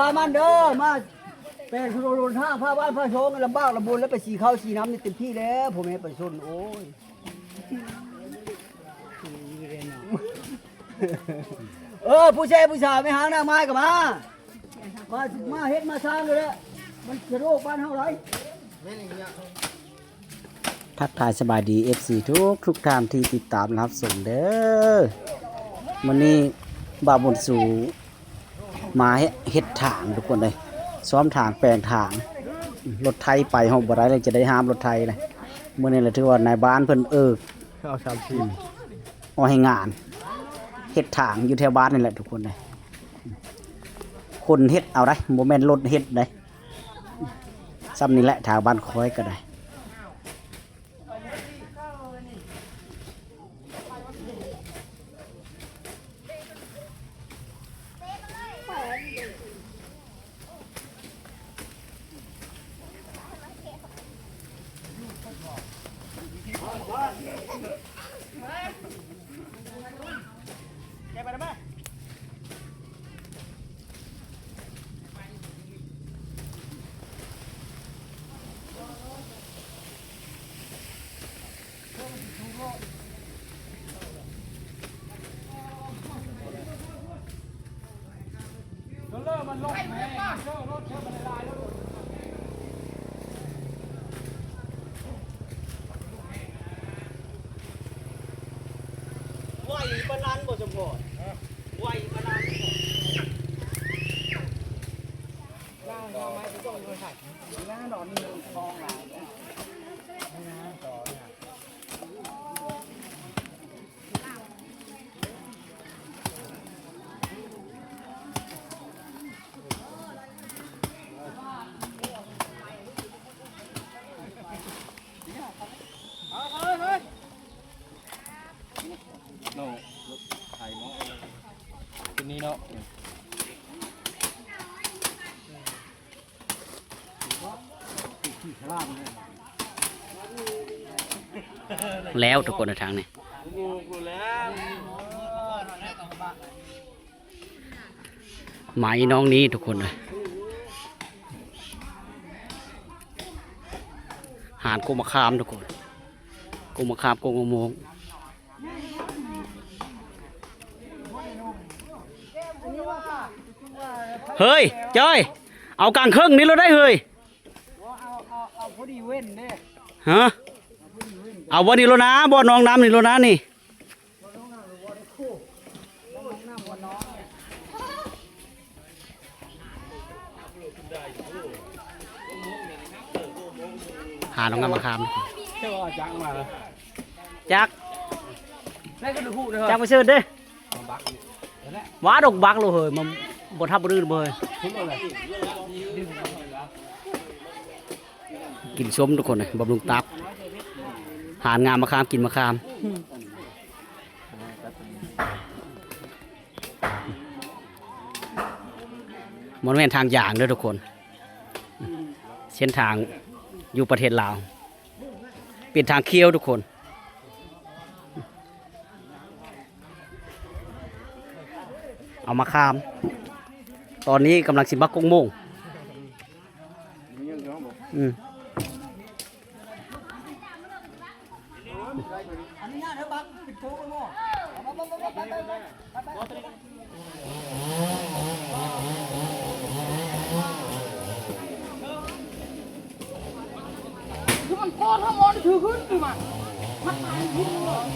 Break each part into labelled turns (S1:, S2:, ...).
S1: เออพามันเด้อมาเป็นสุรุนทางพาบ้านพาชงลำบากลำบุญแล้วไปสีข้าวสีน้ำนี่เต็มที่แล้วผมเองไปชนโอ้ยเออผู้ชายผู้สาวไม่หางนางไม้กับมามามาเฮ็ดมาสร้างเลยแหละมันจะโรคบ้านเฮาไร
S2: ทักทายสบายดี FC ทุกทุกท่านที่ติดตามรับส่งเด้อวันนี้บาบนสู มาเฮ็ดถางทุกคนเลยซ้อมถางแปลงถางรถไทยไปห้องบ่ได้เลยจะได้ห้ามรถไทยเลยเมื่อนี้แหละถือว่านายบ้านเพิ่นเอิก
S1: เอาสามที
S2: เอาให้งานเฮ็ดถางอยู่แถวบ้านนี่แหละทุกคนเลยคนเฮ็ดเอาได้โมแมนรถเฮ็ดได้ซ้ำนี่แหละทางบ้านคอยก็ได้
S3: 弄。
S2: แล้วทุกคนในทางนี้ไหมน้องนี้ทุกคนเลยหานกุมะขามทุกคนกุมะขามกุมะโมงเฮ้ยจ้อย เอากลางเครื่องนี้เราได้เฮ้ย
S1: เอาเอาเอาพอดีเว้นเด้
S2: ฮะ เอาวันนี้แล้วนะบ่อน้องน้ำนี่แล้วนะนี่หาน้องงามมาคาม
S3: เจ้าจังมา
S2: จัก
S1: ได้กันดูฮู้เด้อ
S2: จักไปเชิญเด้ว้าดอกบักเลยเฮ้ยมันบ่ทับรื่นเบย
S3: ทุกอะไร
S2: กินชมทุกคนเลยบำรุงตับ หานงามมาคามกินมาคามมันเป็นทางอย่างด้อทุกคน เส้นทางอยู่ประเทศลาวเป็นทางเคี้ยวทุกคนเอามาข้าม ตอนนี้กำลังสิบักกงโมงอืม
S1: อันนี้นะเด้อบักปิดโชว์ไปบ่เอามาๆๆๆไปๆๆ
S4: คือมันพอถ้ามอนถือขึ้นคือมันมันตายขึ้นเลย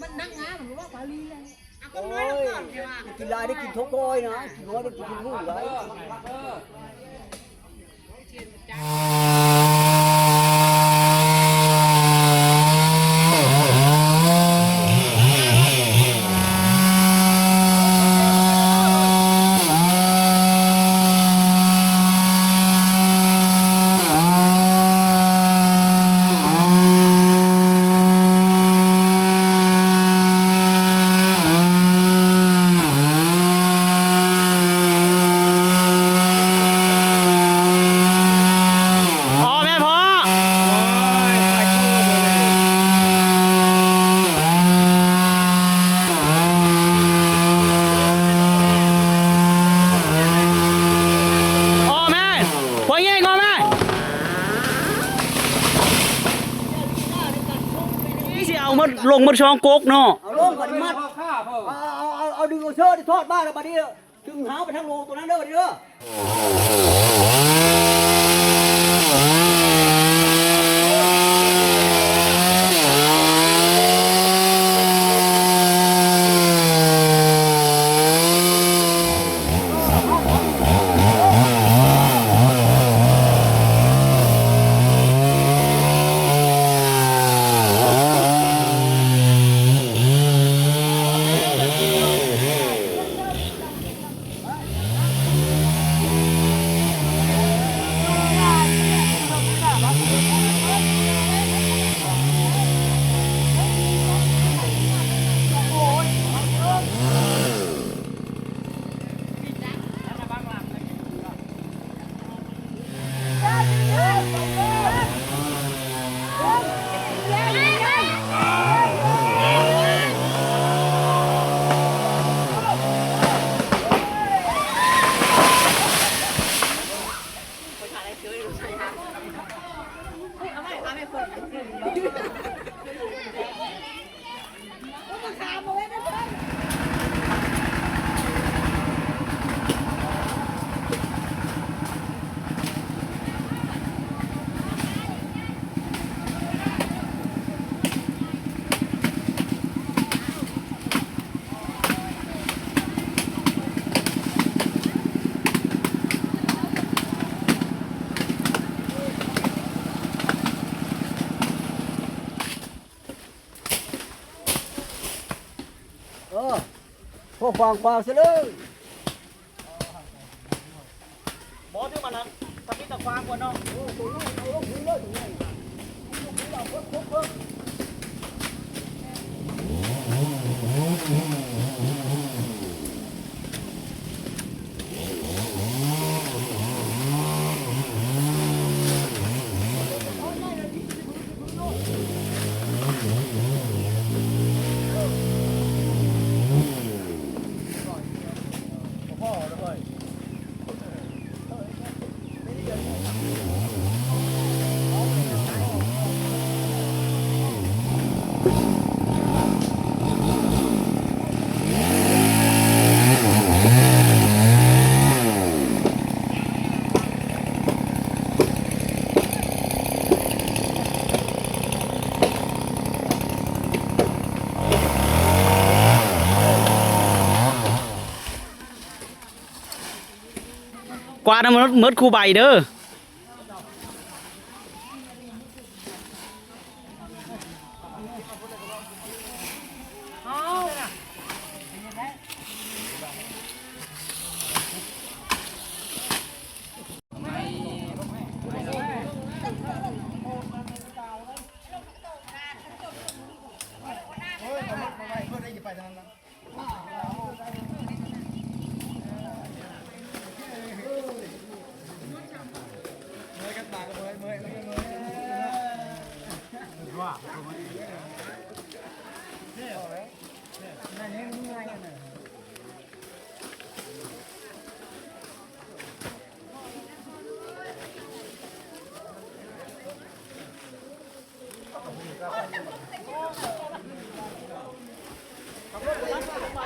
S4: มันนั่งงาเหมือนว่าปาลีเลยอะก็
S1: โอ้
S4: น้อย
S1: ย
S4: ก่อนใช่ป่ะ
S1: กินลายได้กินทกก้อยนะกินน้อยได้กินหูไว้
S2: ลง ช่องกกเนาะ
S1: เอาลงบัดนี้มัด
S3: พ่อข้าพ่อ
S1: เอาเอาเอาเอาดึงเอาเชือกทอดบ้านแล้วบัดนี้ถึงหาไปทางโลงตัวนั้นเด้อบัดนี้เด้ออพว กควางควางซะเลย
S2: บอสที่มันนั้นทำนี่ตะควางกว่าเนาะ กว่าดน้ำมันเมิดคู่ใบเด้อ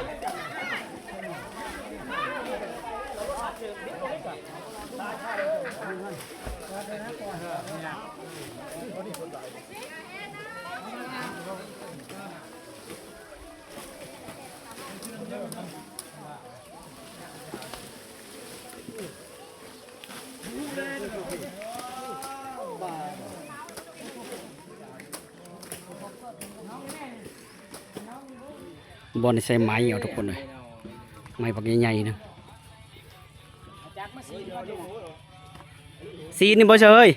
S2: อ บอลใส่ไม้เอาทุกคนเลยไม้ปักใหญ่ๆนะซีนี่บ่เชย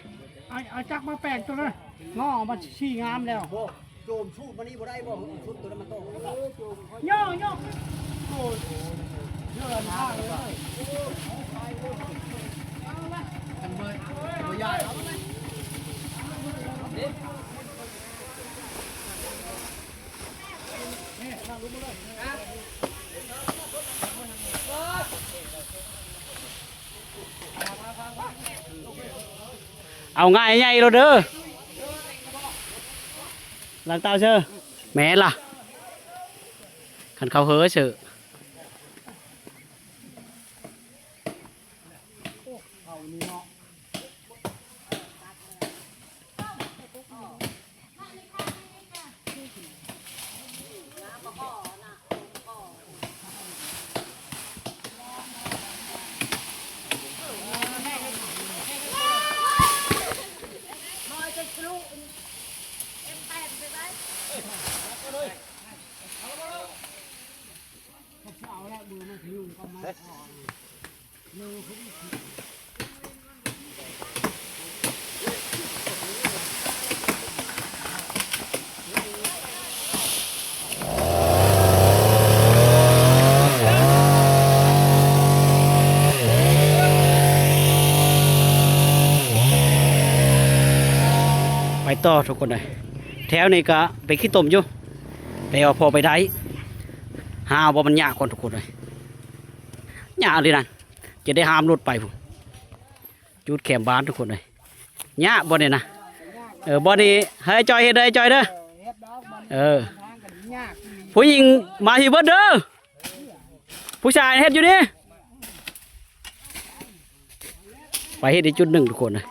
S4: เอาเอาจักมาแปลกตัวนั้นงอมาชี้งามแล้ว
S1: โอ้โจมชูดมานี่บ่ได้บ่ชุดตัวนั้นมันโต
S4: ย่อย่อ
S2: เอา ง่ายใหญ่เราเด้อหลังเตาเชอแม่ล่ะคันเขาเฮ้อเชอ ต่อทุกคนเลยแถวนี้ก็ไปขี้ตมอยู่แต่ว่าพอไปได้หาว่ามันยากคนทุกคนเลยยากเลยนั่นจะได้ห้ามรถไปผมจุดแคมบ้านทุกคนเลยยากบ่เนี่ยนะเออบ่นี่ให้จอยเฮ็ดเด้จอยเด้อ
S1: เอ
S2: อผู้หญิงมาที่เบิดเด้อผู้ชายเฮ็ดอยู่นี่ไปเฮ็ดอีกจุดหนึ่งทุกคนนะ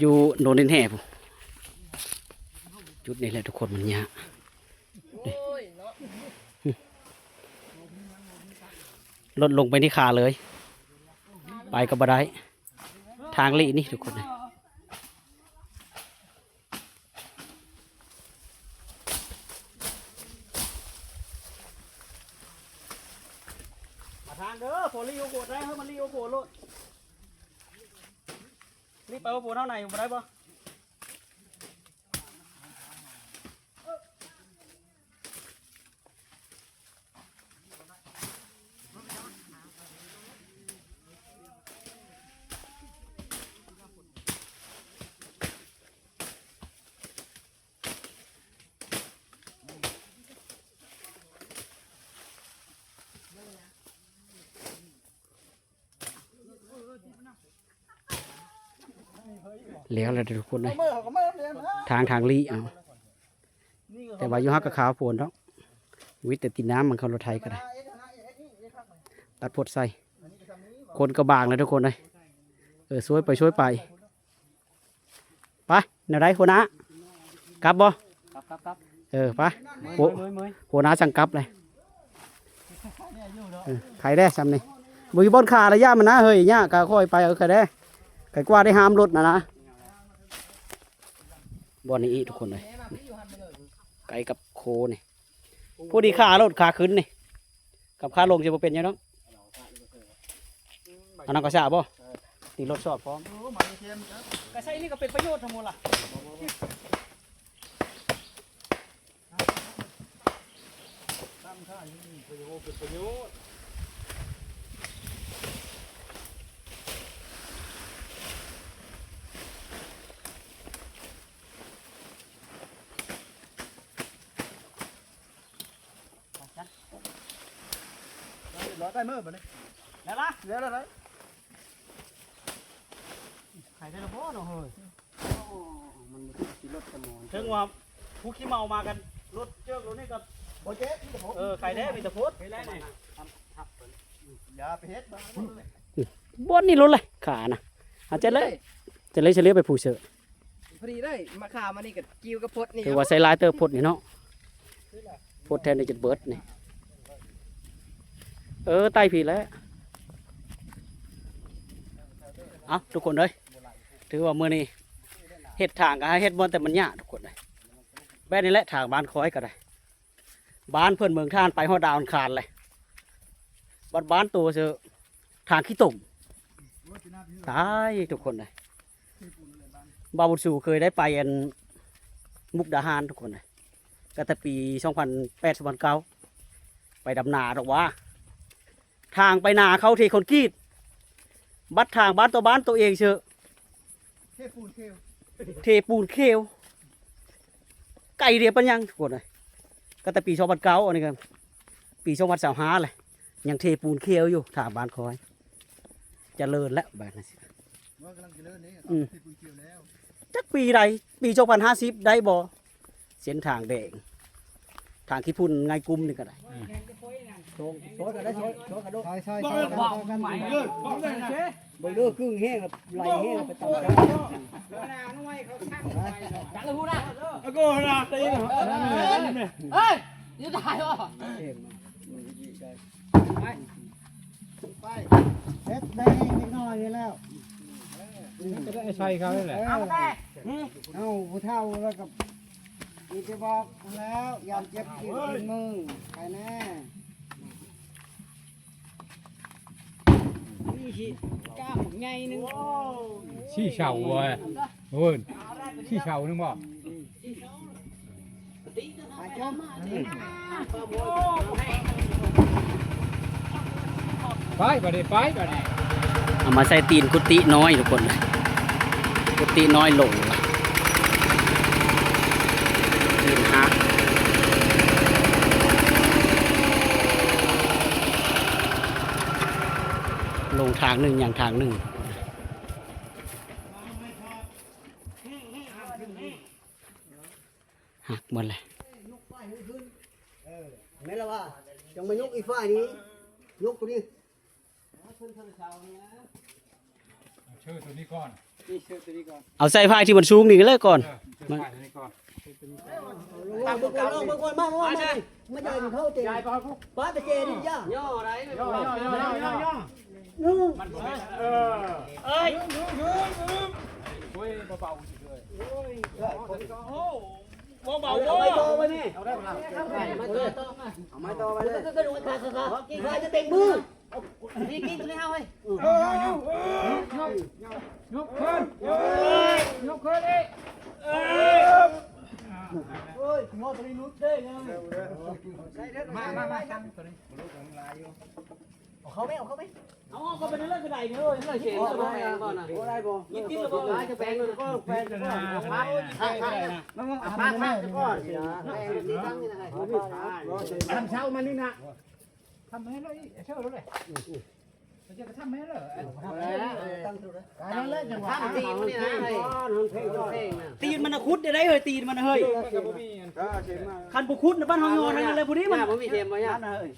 S2: อยู่โนนดินแห่ผมจุดนี้แหละทุกคนมันยากนี่ลดลงไปที่ขาเลย ไปก็บ่ได้ ทางลีนี่ทุกคนนะ มาทางเด้อโผล่ลีโอโผล่ได้เฮ้ยมันลีโอโผล่โลดรีบไปโอโผล่ เท่าไหร่อยู่บ่ได้ปะเลี้ยวเลยทุกคนเลย
S1: มือเขาก็มือเลยนะ
S2: ทางทางลีเอา
S1: นี่ก็
S2: แต่ว่าอยู่ฮักกับขาวโผล่เนาะวิทย์แต่ติดน้ำมันเข้ารถไทยก็ได้ ตัดพดใส่ คนกระบางเลยทุกคนเลยเออช่วยไปช่วยไปไปแนวใดหัวหน้ากลับบ่
S3: ครับครับครับ
S2: เออไปโห
S3: มือมือ
S2: หัวหน้าสั่งกลับเลยเออใครได้ซ้ำนี่บุยบอนขาระยะมันนะเฮ้ยเนี่ยก็ค่อยไปเออใครได้ใครกว่าได้ห้ามรถนะนะ บอนนี้อีทุกคนเลยไกลกับโคนี่ผู้ดีขารถขาขึ้นนี่กับขาลงจะบ่เป็นยังเนาะอันนั้นก็ทราบ่ตีรถสอบพร้อมก็ใช่นี่ก็เป็นประโยชน์ทั้งหมดล่ะ
S1: ระโยชน์ อได้มือบ่เนี่ย
S2: แล้วล่ะ
S1: เดี๋ยวแล้วนะ
S2: ขายได้แล้วบ่เนาะเฮ้ยมันขี่รถสมอนถึงว่าผู้ขี้เมามากันรถเจือกรถนี่กับ
S1: บ่เจ๊ที่ผม
S2: เออขายได้มีแต่พุทธ
S1: อย่าไปเฮ็ดบ้าง
S2: บนนี่รถเลยขานะอาจจะเลยจะเลยเฉลี่ยไปผู้เสือ
S5: พอดีเลยมาข่าวมานี่กับกิ้วกับพดนี่
S2: ถือว่าใส่ลายเตอร์พุทธนี่เนาะพุทธแทนในจุดเบิร์ดนี่ เออใต้ผีแล้วเอาทุกคนเลยถือว่ามือนี้เห็ดทางก็ให้เห็ดบนแต่มันยากทุกคนเลยแบบนี้แหละทางบ้านคอยก็ได้บ้านเพื่อนเมืองท่านไปหอดดาวอังคารเลยบ้านบ้านตัวเสือทางขี้ตุ่มตายทุกคนเลยบาบุญสูเคยได้ไปอันมุกดาหารทุกคนเลยก็แต่ปีสองพันแปดสองพันเก้าไปดำนาหรอกว่า ทางไปนาเขาเทคอนกรีตบัดทางบ้านตัวบ้านตัวเองเชอะ
S1: เทปูนเทว
S2: เทปูนเคลไก่เรียบปัญญังทุกคนเลยก็แต่ปีสองพันเก้าอันนี้กันปีสองพันสามห้าเลยยังเทปูนเคลอยู่ทางบ้านคอยเจะเลินแล้วแบบนั้นสิ
S1: ว่ากำลังจะเลิกนี่
S2: อืม
S1: เทปูนเทวแล้ว
S2: จักปีใดปีสองพันห้าสิบได้บ่เส้นทางแดงทางขี้พุ่นไงกุมนี่ก็ได้
S1: โชงโชงกันได้โชงโชงกันดู
S5: ใช่ใช่ใช่บอกใหม่เลย
S1: เบิ่งดูครึ่งแห้งกับไหลแห้งไปตามกัน
S4: จังเลยพูดนะ
S3: ก็นาตี
S4: เฮ้ยยืดได้ป่ะ
S1: เอง
S5: เซ็ตได้นิดหน่อยแล้ว
S3: ก็ได้ใช่เขาแหละ
S4: เอาแต่
S5: เอาผู้เฒ่าแล้วกับมีจะบอกแล้วยามเจ็บกินมือไปแน่
S4: กล้ามใหญ่นึง
S3: ชี้เฉาเว้ยเฮ้ยชี้เฉานึงบ่
S5: ไปจม
S3: ไปไปดิไปไปดิ
S2: เอามาใส่ตีนกุฏิน้อยทุกคนเลยกุฏิน้อยลงละตีนหัก ทางหนึ่งอย่างทางหนึ่งหักหมดเลย
S1: แม่ละว่าจังมายกอีฝ้ายนี้ ยกตัวนี้
S3: ชื่อตัวนี้ก่อน
S2: เอาใส่ผ้าที่มันสูงนี่ก็เลยก่อน
S3: ชื่อตัว นี้ก่อน
S1: ลงเบิ่งก่อนลงเบิ่งก่อนมามามาไม่ได้เข้าเต็มป้าตะเจนี่ย่า
S4: ย่ออะไร
S5: ย่อย่อย่อย่อ
S1: นึง
S3: เออเอ้ยโอ้ยเบาๆเลย
S1: เอาไปต่อไปนี่
S4: มาเจอต้องมา
S1: เอาไม้ต่อไปเลยก็ก็ดูขาขาขากี่ขาจะเต็มมือ
S4: นี่กินตัวนี้เอาไว้
S3: ยกขึ้นยกขึ้นดิ
S1: เอ้ยงอตัวนี้ลุดได้ไง
S3: มามามาตั้งตัวนี้
S1: เอาเขาไหมเอาเขาไหม
S4: เอาก็เป็นเรื่องกระไดเนี่ยเลยเลยเขียนตัวแพงก่อนนะ
S1: โอ้ได้บ่
S4: กินกินแล้วก็จะแพงเลยก็แพง
S3: จะนาขนาดไหนนะ
S5: มันมึงพักพักก่อน
S4: แพงนี่ตั้งนี่นะ
S5: ทำเช้ามานี่นะ
S3: ทำให้เลยเชื่อรู้เลยมันจะทำให้เลย
S1: ตั้งตัวเล่
S5: นแหละจังหวะ
S4: ตั้งตีมันนี่นะไอ้เพลงเพลงนะ
S2: ตีนมันนะคุดได้ได้เฮ้ยตีนมันเฮ้ย
S3: กับบ่มี
S2: คันบุคุดนะบ้านเฮางอนนั่นเลยผู้นี้
S4: มั
S2: มันน
S4: ผมมีเทียมมาเนี่ย
S2: นะเฮ้ย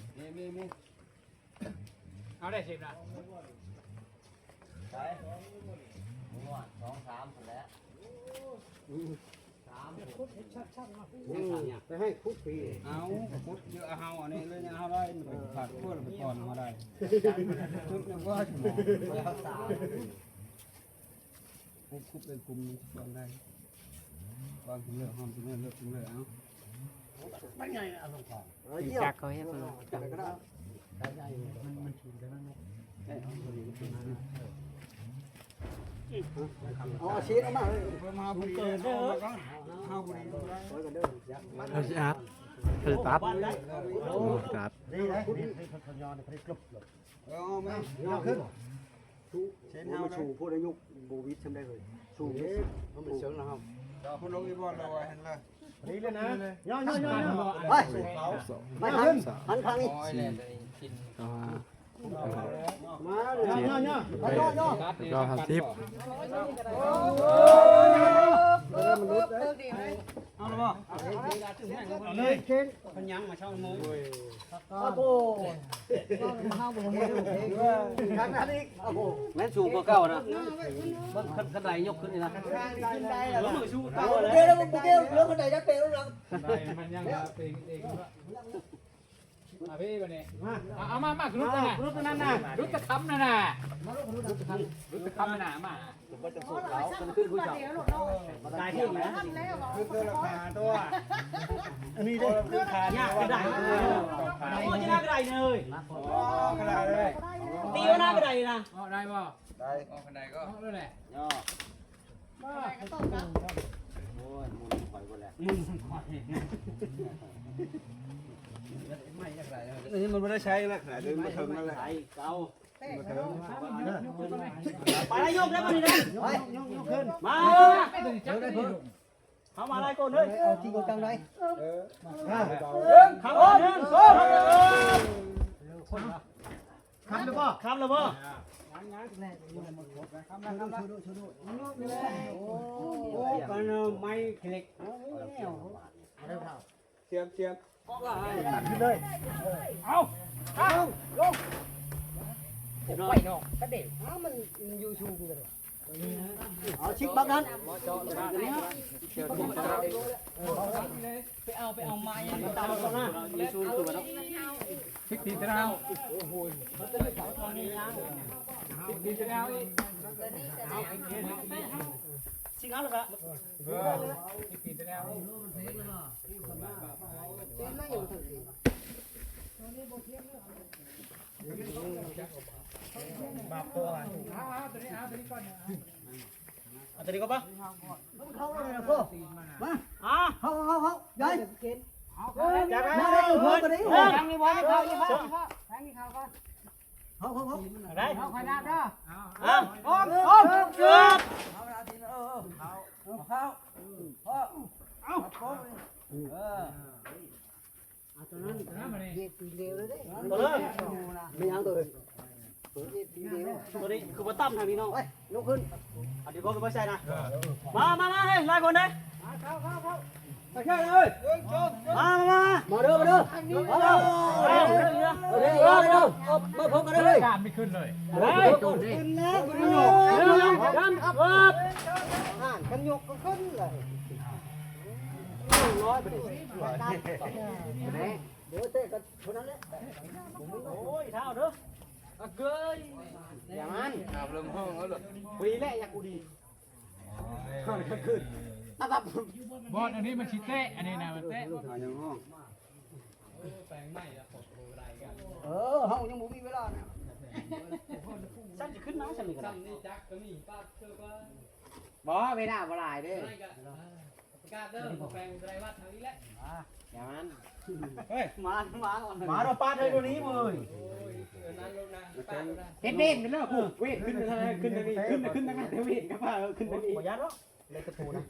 S3: เอาได้สิบนะ
S1: ไปให้คุกปี
S3: เอาพุทธเยอะเอาอันนี้เลยเอาได้ผัดเพื่อไปก่อนมาได้ชุดนึงก็ถึงคุบคุบเป็นกลุ่มก่อนได้ก่อนถึงเลือกห้องถึงเลือกเลือกถึงเลือกเอา
S2: จักเขาเฮ็ ด
S1: อ๋อชีสเอามาเลย
S3: เพิ่มมาผู้เกิดเด้อเอาผู้นี้
S2: เขาสิอัพเพิ่นปั๊บครับ
S3: เอาไหม
S1: เอาขึ้นเช่นเอาชูพูดอายุโบวิดทำได้เลยชูมันเป็นเชิงนะครับ
S3: เอาผู้ลงอีบอลเราไว้เห็นเลย
S5: นี่เลยนะย่อย่อย่อ
S1: ไปไม่ทันหันทางนี้
S5: มาย่อย่อย่อ
S1: ไปย่อย่อ
S3: ก็ทำทิป
S5: เลยเค้ง
S2: มันยังมาช่องมู
S1: โอ้โหห้ามเย็นทางนั้นอีกโอ้โห
S4: แม่สูงกว่าเก่านะมันกระไดยกขึ้นนี่นะ
S1: แล้วมือชูตาเดี๋ยวแล้วมึงเดี๋ยวเรื่องคนใดจะเตะลูกหลัง
S3: มันยังเองเองอะพี่วันนี้เอามามารุดนะรุดนั่นน่ะรุดตะคำนั่นน่ะรุดตะคำรุดตะคำน่ะมา
S2: ตายที่นะ
S3: คือคือราคาตัว
S5: อันนี้ด้วย
S2: ยากกระไดโอ้ยน่ากระไดเลย
S3: ขนาดเลย
S2: ตีว่าน่ากระไดนะ
S3: ได้ป่ะได้อ๋อขนาดก็นั่นแหละ
S1: นี่มันไม่ได้ใช้แล้วขนาดเดินมาถึงนั่นแหละ
S2: เก่า ไปแล้วยกได้มาดินะ
S1: ไป
S2: มา
S3: ไม่ต้องจับได้ดิลูก
S2: เข้ามาอะไรก่อนเฮ้ย
S1: เอาที่กดจังไร
S2: เข้ามาหนึ่งสอง
S5: คำหรือเปล่า
S2: คำแล้วพ่อ
S1: โอ้กันไม่เล็กเสียมเสียม
S3: เอาเอา
S5: ไปเนาะกระเด็กอ้าวมันอยู่ชูกันเลย
S1: เอา
S4: เอาไป เอาไม้
S1: ตามก่อนนะ
S3: พริกตีตะนาวโอ้โหพริกตีตะนาวอีก
S1: ชิกเอาละ
S3: เออพริกตีตะนาวอีก
S5: เป็นไม่อยู่ทั้งสี่
S3: เอาเอาตัวนี้เอาตัวนี้ก่อนนะ
S1: เอาตัวนี้ก็ปะเข้าเลยนะพ่อมาอ่าเข้าเข้าเข้าย้าย
S3: เอา
S1: มาได้อยู่เพิ่มกันได้อยู่
S5: ทางนี้บ่ได้เข้านี่เข้าทางนี้เข้าก่อน
S1: เข้าเข้าเข้า
S5: ได้เข้าขนาดเด้อ
S3: เอา
S1: อ้อมอ้อมเกือบ
S3: น้ำมานี่
S5: เด็กปีเดียวเลยเด้
S1: ตัวเลยไม่ยังตัวเลย
S5: เด็กปีเดียว
S1: ตัวนี้คือมาตั้มทางนี้น้องไปลุกขึ้นเอาดีบอกกันไม่ใช่นะ มามามาให้ไล่คนเด้เข้าเข้าเข้าไปแค่เลยมามามาเด้อมาเด้อมาเด้อเด้อเด้อเด้อเด้อมาพบกันเลย
S3: การไม่ขึ้นเลย
S1: ไปขึ้นแล้วขึ้นแล้วเดี๋ยวดันครับครับ
S5: อ่านกันยกก็ขึ้นเลย
S1: ร้อยไปดิเดี๋ยวเตะกันคนนั้นแหละโอ้ยเท้าเด้อเกย
S5: อย่างนั้น
S3: อาบลมห้องแล้วหรอ
S1: วีแรกอยากกูดีข้าวขึ้นขึ้น
S3: บอสอันนี้มันชิเตะอันนี้นะมันเตะ
S1: เออเฮายังบ่มีเวลาเนี่ยฉันจะขึ้นน้ำฉันนี่ก็ได้
S5: บ่เวลาบ่หลายเด้อ
S1: อย่างนั้นเฮ้ยมามาก่อน มาเราปาดเลยตัวนี้มึง
S5: เฮ็ดเด่นเด้อผู้เวทขึ้นทางขึ้นทางนี้ขึ้นขึ้นทางนั้นเวทกับว่าขึ้นทางนี้
S1: บ่ยัดหรอกเลยกระตูนะ